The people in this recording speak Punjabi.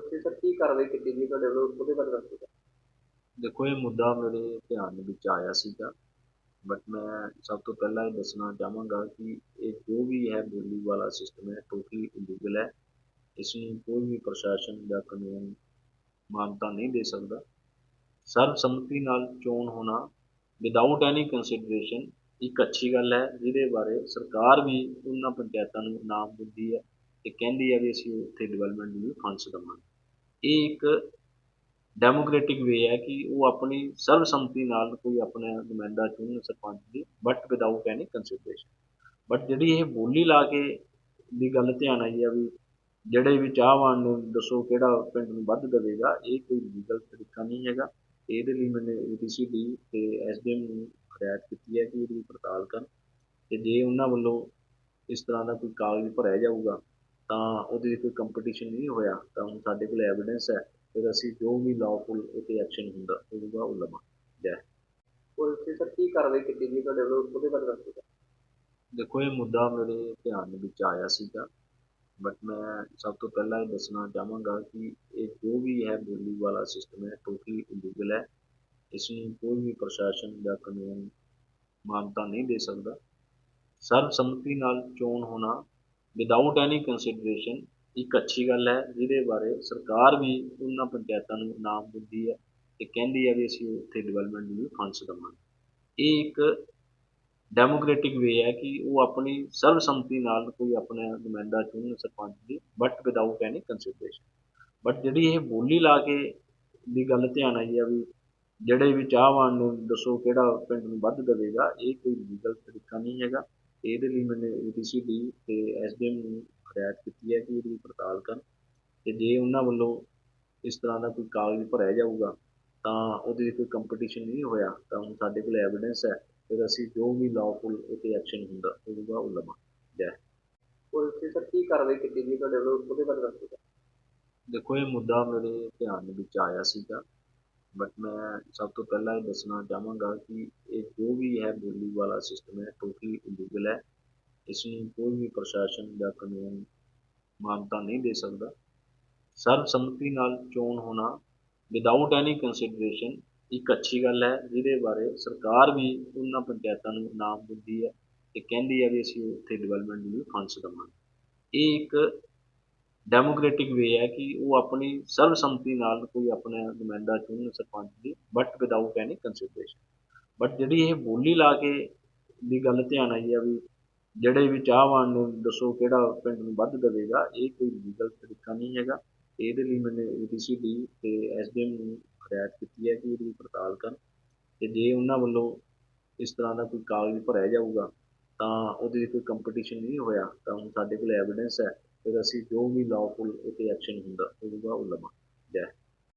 ਪੁਲਿਸ ਸਰ, ਕੀ ਕਾਰਵਾਈ ਕੀਤੀ ਗਈ ਤੁਹਾਡੇ ਵੱਲੋਂ? ਉਹਦੇ ਬਾਰੇ ਦੱਸੋ। ਦੇਖੋ, ਇਹ ਮੁੱਦਾ ਮੇਰੇ ਧਿਆਨ ਦੇ ਵਿੱਚ ਆਇਆ ਸੀਗਾ। ਬਟ ਮੈਂ ਸਭ ਤੋਂ ਪਹਿਲਾਂ ਇਹ ਦੱਸਣਾ ਚਾਹਾਂਗਾ ਕਿ ਇਹ ਜੋ ਵੀ ਹੈ ਬੋਲੀ ਵਾਲਾ ਸਿਸਟਮ ਹੈ ਟੋਟਲੀ ਇਲੀਗਲ ਹੈ। ਇਸ ਨੂੰ ਕੋਈ ਵੀ ਪ੍ਰਸ਼ਾਸਨ ਜਾਂ ਕਾਨੂੰਨ ਮਾਨਤਾ ਨਹੀਂ ਦੇ ਸਕਦਾ। ਸਰਬਸੰਮਤੀ ਨਾਲ ਚੋਣ ਹੋਣਾ ਵਿਦਆਊਟ ਐਨੀ ਕੰਸੀਡਰੇਸ਼ਨ ਇੱਕ ਅੱਛੀ ਗੱਲ ਹੈ। ਜਿਹਦੇ ਬਾਰੇ ਸਰਕਾਰ ਵੀ ਉਹਨਾਂ ਪੰਚਾਇਤਾਂ ਨੂੰ ਇਨਾਮ ਦਿੰਦੀ ਹੈ ਤੇ ਕਹਿੰਦੀ ਹੈ ਵੀ ਅਸੀਂ ਉੱਥੇ ਡਿਵੈਲਪਮੈਂਟ ਲਈ ਫੰਡਸ ਦੇਵਾਂਗੇ। ਇਹ ਇੱਕ ਡੈਮੋਕ੍ਰੈਟਿਕ ਵੇ ਹੈ ਕਿ ਉਹ ਆਪਣੀ ਸਰਬਸੰਮਤੀ ਨਾਲ ਕੋਈ ਆਪਣਾ ਨੁਮਾਇੰਦਾ ਚੁਣਨ ਸਰਪੰਚ ਦੀ but without any consideration but ਜਿਹੜੀ ਇਹ ਬੋਲੀ ਲਾ ਕੇ ਦੀ ਗੱਲ ਧਿਆਨ ਆਈ ਆ ਵੀ ਜਿਹੜੇ ਵੀ ਚਾਹਵਾਨ ਨੇ, ਦੱਸੋ ਕਿਹੜਾ ਪਿੰਡ ਨੂੰ ਵੱਧ ਦੇਵੇਗਾ, ਇਹ ਕੋਈ ਲੀਗਲ ਤਰੀਕਾ ਨਹੀਂ ਹੈਗਾ। ਇਹਦੇ ਲਈ ਮੈंने ਏਡੀਸੀਡੀ ਤੇ ਐਸਡੀਐਮ ਨੂੰ ਹਦਾਇਤ ਕੀਤੀ ਹੈ ਕਿ ਇਹਦੀ ਪੜਤਾਲ ਕਰਨ। ਤੇ ਜੇ ਉਹਨਾਂ ਵੱਲੋਂ ਇਸ ਤਰ੍ਹਾਂ ਦਾ ਕੋਈ ਕਾਗਜ਼ ਭਰਿਆ ਜਾਊਗਾ ਤਾਂ ਉਹਦੇ ਕੋਈ ਕੰਪੀਟੀਸ਼ਨ ਨਹੀਂ ਹੋਇਆ ਤਾਂ ਹੁਣ ਸਾਡੇ ਕੋਲ ਐਵੀਡੈਂਸ ਹੈ ਫਿਰ ਅਸੀਂ ਜੋ ਵੀ ਲਾਅਫੁਲ ਉਤੇ ਐਕਸ਼ਨ ਹੁੰਦਾ ਹੋਊਗਾ ਉਹ ਲਵਾਂਗੇ। ਜੈ ਪੁਲਿਸ ਦੀ ਸਰ ਕੀ ਕਾਰਵਾਈ ਕੀਤੀ ਗਈ ਤੁਹਾਡੇ ਵੱਲੋਂ ਉਹਦੇ ਬਾਰੇ ਦੱਸੋ ਸਰ। ਦੇਖੋ ਇਹ ਮੁੱਦਾ ਮੇਰੇ ਧਿਆਨ ਵਿੱਚ ਆਇਆ ਸੀਗਾ ਬਟ ਮੈਂ ਸਭ ਤੋਂ ਪਹਿਲਾਂ ਇਹ ਦੱਸਣਾ ਚਾਹਾਂਗਾ ਕਿ ਇਹ ਜੋ ਵੀ ਹੈ ਬੋਲੀ ਵਾਲਾ ਸਿਸਟਮ ਹੈ ਟੋਟਲੀ ਇਲੀਗਲ ਹੈ। ਇਸ ਨੂੰ ਕੋਈ ਵੀ ਪ੍ਰਸ਼ਾਸਨ ਜਾਂ ਕਾਨੂੰਨ ਮਾਨਤਾ ਨਹੀਂ ਦੇ ਸਕਦਾ। ਸਰਬਸੰਮਤੀ ਨਾਲ ਚੋਣ ਹੋਣਾ ਵਿਦਆਊਟ ਐਨੀ ਕੰਸੀਡਰੇਸ਼ਨ ਇੱਕ ਅੱਛੀ ਗੱਲ ਹੈ, ਜਿਹਦੇ ਬਾਰੇ ਸਰਕਾਰ ਵੀ ਉਹਨਾਂ ਪੰਚਾਇਤਾਂ ਨੂੰ ਇਨਾਮ ਦਿੰਦੀ ਹੈ ਅਤੇ ਕਹਿੰਦੀ ਹੈ ਵੀ ਅਸੀਂ ਉੱਥੇ ਡਿਵੈਲਪਮੈਂਟ ਲਈ ਫੰਡਸ ਦੇਵਾਂਗੇ। ਇਹ ਇੱਕ ਡੈਮੋਕ੍ਰੈਟਿਕ ਵੇ ਹੈ ਕਿ ਉਹ ਆਪਣੀ ਸਰਬਸੰਮਤੀ ਨਾਲ ਕੋਈ ਆਪਣਾ ਨੁਮਾਇੰਦਾ ਚੁਣਨ ਸਰਪੰਚ ਦੀ but without any consideration but ਜਿਹੜੀ ਇਹ ਬੋਲੀ ਲਾ ਕੇ ਦੀ ਗੱਲ ਧਿਆਨ ਆਈ ਆ ਵੀ ਜਿਹੜੇ ਵੀ ਚਾਹਵਾਨ ਨੇ ਦੱਸੋ ਕਿਹੜਾ ਪਿੰਡ ਨੂੰ ਵੱਧ ਦੇਵੇਗਾ, ਇਹ ਕੋਈ ਲੀਗਲ ਤਰੀਕਾ ਨਹੀਂ ਹੈਗਾ। ਇਹਦੇ ਲਈ ਮੈंने ਏਡੀਸੀਡੀ ਤੇ ਐਸਡੀਐਮ ਨੂੰ ਹਦਾਇਤ ਕੀਤੀ ਹੈ ਕਿ ਇਹਦੀ ਪੜਤਾਲ ਕਰਨ ਤੇ ਜੇ ਉਹਨਾਂ ਵੱਲੋਂ ਇਸ ਤਰ੍ਹਾਂ ਦਾ ਕੋਈ ਕਾਗਜ਼ ਭਰਿਆ ਜਾਊਗਾ ਤਾਂ ਉਹਦੇ ਕੋਈ ਕੰਪੀਟੀਸ਼ਨ ਨਹੀਂ ਹੋਇਆ ਤਾਂ ਹੁਣ ਸਾਡੇ ਕੋਲ ਐਵੀਡੈਂਸ ਹੈ ਫਿਰ ਅਸੀਂ ਜੋ ਵੀ ਲਾਅਫੁਲ ਉਤੇ ਐਕਸ਼ਨ ਹੁੰਦਾ ਹੋਊਗਾ ਉਹ ਲਵਾਂਗੇ। ਜੈ ਪੁਲਿਸ ਦੀ ਸਰ ਕੀ ਕਾਰਵਾਈ ਕੀਤੀ ਗਈ ਤੁਹਾਡੇ ਵੱਲੋਂ ਉਹਦੇ ਬਾਰੇ ਦੱਸੋ। ਦੇਖੋ ਇਹ ਮੁੱਦਾ ਮੇਰੇ ਧਿਆਨ ਵਿੱਚ ਆਇਆ ਸੀਗਾ। ਬਟ ਮੈਂ ਸਭ ਤੋਂ ਪਹਿਲਾਂ ਇਹ ਦੱਸਣਾ ਚਾਹਾਂਗਾ ਕਿ ਇਹ ਜੋ ਵੀ ਹੈ ਬੋਲੀ ਵਾਲਾ ਸਿਸਟਮ ਹੈ ਟੋਟਲੀ ਇਲੀਗਲ ਹੈ। ਇਸ ਨੂੰ ਕੋਈ ਵੀ ਪ੍ਰਸ਼ਾਸਨ ਜਾਂ ਕਾਨੂੰਨ ਮਾਨਤਾ ਨਹੀਂ ਦੇ ਸਕਦਾ। ਸਰਬਸੰਮਤੀ ਨਾਲ ਚੋਣ ਹੋਣਾ ਵਿਦਆਊਟ ਐਨੀ ਕੰਸੀਡਰੇਸ਼ਨ ਇੱਕ ਅੱਛੀ ਗੱਲ ਹੈ। ਜਿਹਦੇ ਬਾਰੇ ਸਰਕਾਰ ਵੀ ਉਹਨਾਂ ਪੰਚਾਇਤਾਂ ਨੂੰ ਇਨਾਮ ਦਿੰਦੀ ਹੈ ਤੇ ਕਹਿੰਦੀ ਹੈ ਵੀ ਅਸੀਂ ਉੱਥੇ ਡਿਵੈਲਪਮੈਂਟ ਲਈ ਫੰਡਸ ਦੇਵਾਂਗੇ। ਇਹ ਇੱਕ ਡੈਮੋਕ੍ਰੈਟਿਕ ਵੇ ਹੈ ਕਿ ਉਹ ਆਪਣੀ ਸਰਬਸੰਮਤੀ ਨਾਲ ਕੋਈ ਆਪਣਾ ਨੁਮਾਇੰਦਾ ਚੁਣਨ ਸਰਪੰਚ ਦੀ but without any consideration but ਜਿਹੜੀ ਇਹ ਬੋਲੀ ਲਾ ਕੇ ਦੀ ਗੱਲ ਧਿਆਨ ਆਈ ਆ ਵੀ ਜਿਹੜੇ ਵੀ ਚਾਹਵਾਨ ਨੇ, ਦੱਸੋ ਕਿਹੜਾ ਪਿੰਡ ਨੂੰ ਵੱਧ ਦੇਵੇਗਾ, ਇਹ ਕੋਈ ਲੀਗਲ ਤਰੀਕਾ ਨਹੀਂ ਹੈਗਾ। ਇਹਦੇ ਲਈ ਮੈंने ਏਡੀਸੀਡੀ ਤੇ ਐਸਡੀਐਮ ਨੂੰ ਹਦਾਇਤ ਕੀਤੀ ਹੈ ਕਿ ਇਹਦੀ ਪੜਤਾਲ ਕਰਨ। ਤੇ ਜੇ ਉਹਨਾਂ ਵੱਲੋਂ ਇਸ ਤਰ੍ਹਾਂ ਦਾ ਕੋਈ ਕਾਗਜ਼ ਭਰਿਆ ਜਾਊਗਾ, ਤਾਂ ਉਹਦੇ 'ਚ ਕੋਈ ਕੰਪੀਟੀਸ਼ਨ ਨਹੀਂ ਹੋਇਆ, ਤਾਂ ਹੁਣ ਸਾਡੇ ਕੋਲ ਐਵੀਡੈਂਸ ਹੈ। ਫਿਰ ਅਸੀਂ ਜੋ ਵੀ ਲਾਅਫੁਲ 'ਤੇ ਐਕਸ਼ਨ ਹੁੰਦਾ ਹੋਊਗਾ ਉਹ ਲਵਾਂਗੇ। ਜੈ